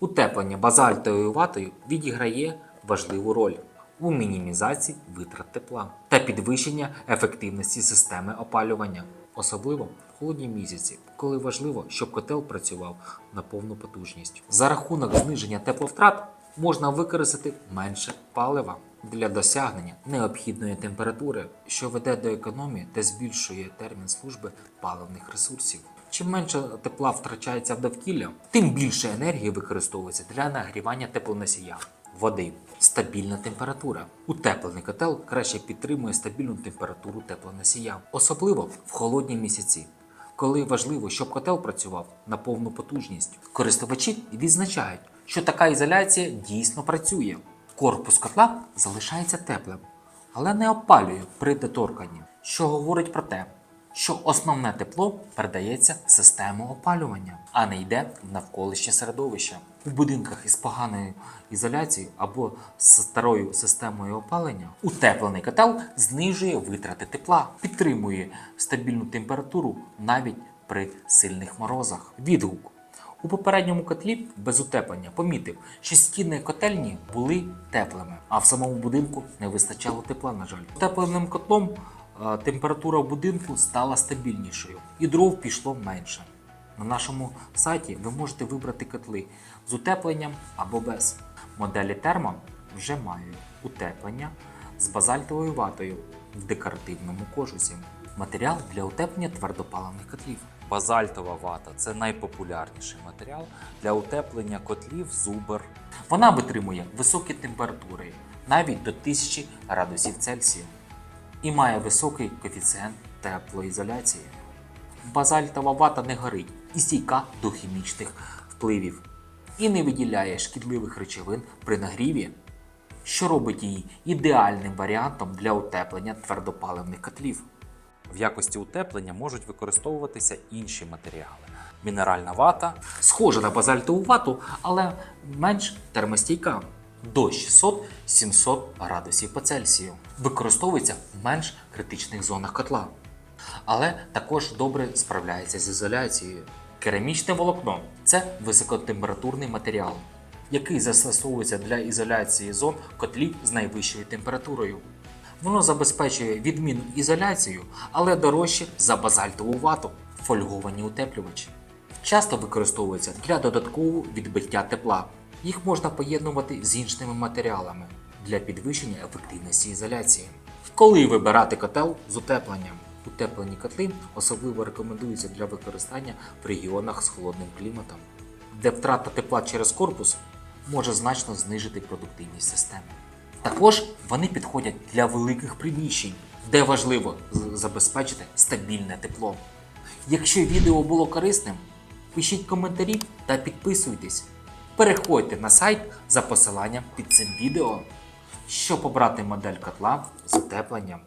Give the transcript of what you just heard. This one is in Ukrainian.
Утеплення базальтовою ватою відіграє важливу роль у мінімізації витрат тепла та підвищення ефективності системи опалювання, особливо в холодні місяці, коли важливо, щоб котел працював на повну потужність. За рахунок зниження тепловтрат можна використати менше палива для досягнення необхідної температури, що веде до економії та збільшує термін служби паливних ресурсів. Чим менше тепла втрачається в довкілля, тим більше енергії використовується для нагрівання теплоносія. Води стабільна температура. Утеплений котел краще підтримує стабільну температуру теплоносія, особливо в холодні місяці, коли важливо, щоб котел працював на повну потужність. Користувачі відзначають, що така ізоляція дійсно працює. Корпус котла залишається теплим, але не опалює при доторканні, що говорить про те, що основне тепло передається в систему опалювання, а не йде в навколишнє середовище. У будинках із поганою ізоляцією або з старою системою опалення утеплений котел знижує витрати тепла, підтримує стабільну температуру навіть при сильних морозах. Відгук. У попередньому котлі без утеплення помітив, що стіни котельні були теплими, а в самому будинку не вистачало тепла, на жаль. Утепленим котлом температура в будинку стала стабільнішою і дров пішло менше. На нашому сайті ви можете вибрати котли з утепленням або без. Моделі термо вже мають утеплення з базальтовою ватою в декоративному кожусі. Матеріал для утеплення твердопаливних котлів. Базальтова вата це найпопулярніший матеріал для утеплення котлів зубр. Вона витримує високі температури навіть до 1000 градусів Цельсія і має високий коефіцієнт теплоізоляції. Базальтова вата не горить і стійка до хімічних впливів і не виділяє шкідливих речовин при нагріві, що робить її ідеальним варіантом для утеплення твердопаливних котлів. В якості утеплення можуть використовуватися інші матеріали. Мінеральна вата схожа на базальтову вату, але менш термостійка до 600-700 градусів по Цельсію. Використовується в менш критичних зонах котла, але також добре справляється з ізоляцією. Керамічне волокно це високотемпературний матеріал, який застосовується для ізоляції зон котлів з найвищою температурою. Воно забезпечує відмінну ізоляцію, але дорожче за базальтову вату, фольговані утеплювачі. Часто використовується для додаткового відбиття тепла. Їх можна поєднувати з іншими матеріалами для підвищення ефективності ізоляції. Коли вибирати котел з утепленням? Утеплені котли особливо рекомендуються для використання в регіонах з холодним кліматом, де втрата тепла через корпус може значно знижити продуктивність системи. Також вони підходять для великих приміщень, де важливо забезпечити стабільне тепло. Якщо відео було корисним, пишіть коментарі та підписуйтесь. Переходьте на сайт за посиланням під цим відео, щоб обрати модель котла з утепленням